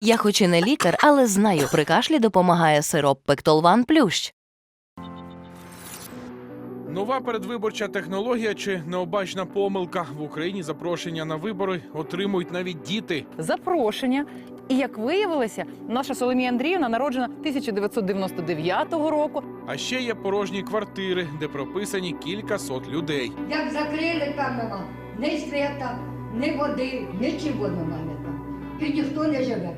Я хоч і не лікар, але знаю, при кашлі допомагає сироп Пектолван Плющ. Нова передвиборча технологія чи необачна помилка в Україні запрошення на вибори отримують навіть діти. запрошення. І як виявилося, наша Соломія Андріївна народжена 1999 року. А ще є порожні квартири, де прописані кілька сот людей. Як закрили там нема, ні свята, ні води, нічого немає І ніхто не живе.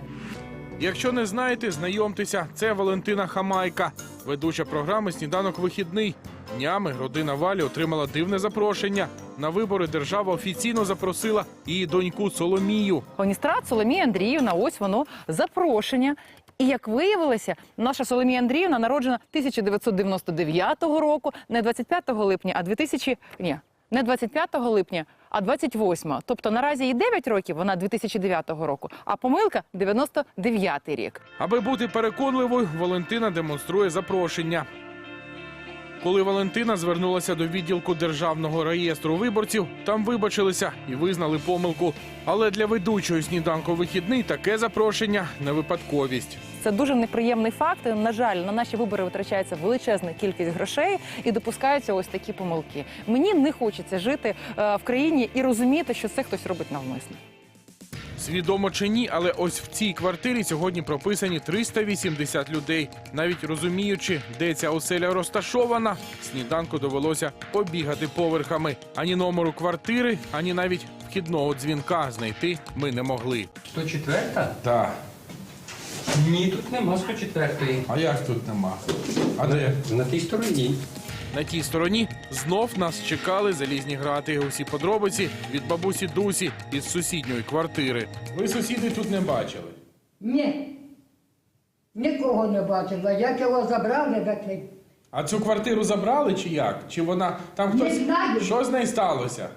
Якщо не знаєте, знайомтеся, це Валентина Хамайка, ведуча програми Сніданок вихідний. Днями родина Валі отримала дивне запрошення. На вибори держава офіційно запросила її доньку Соломію. Оністрат Соломія Андріївна, ось воно запрошення. І як виявилося, наша Соломія Андріївна народжена 1999 року, не 25 липня, а 2000... Ні, не 25 липня, а 28. Тобто наразі їй 9 років, вона 2009 року, а помилка 99 рік. Аби бути переконливою, Валентина демонструє запрошення. Коли Валентина звернулася до відділку державного реєстру виборців, там вибачилися і визнали помилку. Але для ведучої сніданку вихідний таке запрошення не випадковість. Це дуже неприємний факт. На жаль, на наші вибори витрачається величезна кількість грошей і допускаються ось такі помилки. Мені не хочеться жити е, в країні і розуміти, що це хтось робить навмисно. Свідомо чи ні, але ось в цій квартирі сьогодні прописані 380 людей. Навіть розуміючи, де ця оселя розташована, сніданку довелося побігати поверхами. Ані номеру квартири, ані навіть вхідного дзвінка знайти ми не могли. 104? Так, Ні, тут нема 104. а як тут нема? А де? На тій стороні. На тій стороні знов нас чекали залізні грати. Усі подробиці від бабусі Дусі із сусідньої квартири. Ви сусіди тут не бачили. Ні. Нікого не бачила. Як його забрали, так і А цю квартиру забрали чи як? Чи вона там Не хтось знаю. що з нею сталося?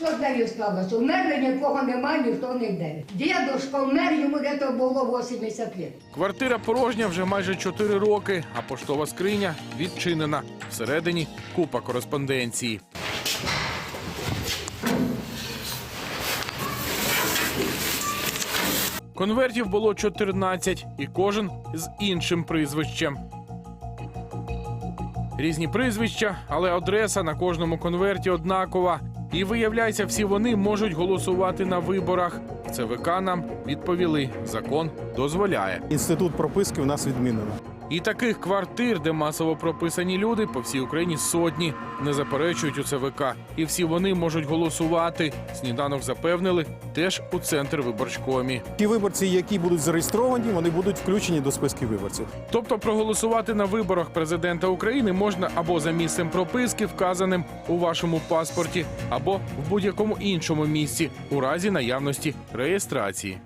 Що з нею сталося? Умерли, нікого немає, ніхто не йде. Дідушка вмер, йому де було 80 років. Квартира порожня вже майже 4 роки, а поштова скриня відчинена. Всередині купа кореспонденції. Конвертів було 14, і кожен з іншим прізвищем. Різні прізвища, але адреса на кожному конверті однакова. І виявляється, всі вони можуть голосувати на виборах. ЦВК нам відповіли, закон дозволяє. Інститут прописки в нас відмінено. І таких квартир, де масово прописані люди, по всій Україні сотні не заперечують у ЦВК. І всі вони можуть голосувати. Сніданок запевнили теж у центр виборчкомі. Ті виборці, які будуть зареєстровані, вони будуть включені до списків виборців. Тобто проголосувати на виборах президента України можна або за місцем прописки, вказаним у вашому паспорті, або в будь-якому іншому місці у разі наявності реєстрації.